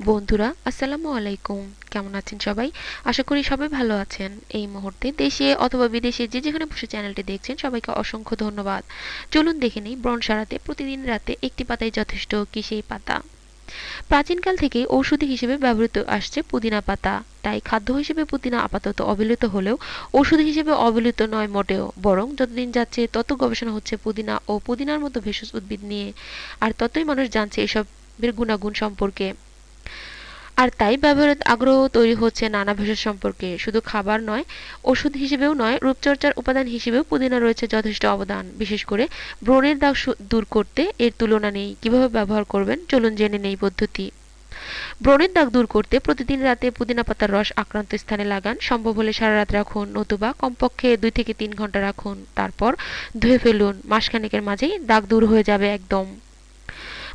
বন্ধুরা, আসসালামু আলাইকুম। কেমন আছেন সবাই? আশা করি সবাই ভালো আছেন। এই মুহূর্তে দেশে অথবা বিদেশে যে যেখানে বসে চ্যানেলটি দেখছেন, সবাইকে অসংখ্য ধন্যবাদ। চলুন দেখে নিই, ব্রণ সারাতে প্রতিদিন রাতে একটি পাতাই যথেষ্ট কি সেই পাতা। প্রাচীনকাল থেকে ঔষধি হিসেবে ব্যবহৃত আসছে পুদিনা পাতা। তাই খাদ্য হিসেবে পুদিনা আপাতত অবিলিত হলেও ওষুধ হিসেবে অবিলিত নয় মোটেও। বরং যতদিন যাচ্ছে, তত গবেষণা হচ্ছে পুদিনা ও পুদিনার মতো ভেষজ উদ্ভিদ নিয়ে। আর ততই মানুষ জানছে এসবের গুণাগুণ সম্পর্কে। আর তাই ব্যবহারের আগ্রহ তৈরি হচ্ছে নানা ভেষজ সম্পর্কে। শুধু খাবার নয়, ওষুধ হিসেবেও নয়, রূপচর্চার উপাদান হিসেবেও পুদিনা রয়েছে যথেষ্ট অবদান। বিশেষ করে ব্রণের দাগ দূর করতে এর তুলনা নেই। কীভাবে ব্যবহার করবেন? চলুন জেনে নেই পদ্ধতি। ব্রণের দাগ দূর করতে প্রতিদিন রাতে পুদিনা পাতার রস আক্রান্ত স্থানে লাগান। সম্ভব হলে সারা রাত রাখুন নতুবা কমপক্ষে দুই থেকে তিন ঘণ্টা রাখুন। তারপর ধুয়ে ফেলুন। মাসখানেকের মাঝেই দাগ দূর হয়ে যাবে একদম।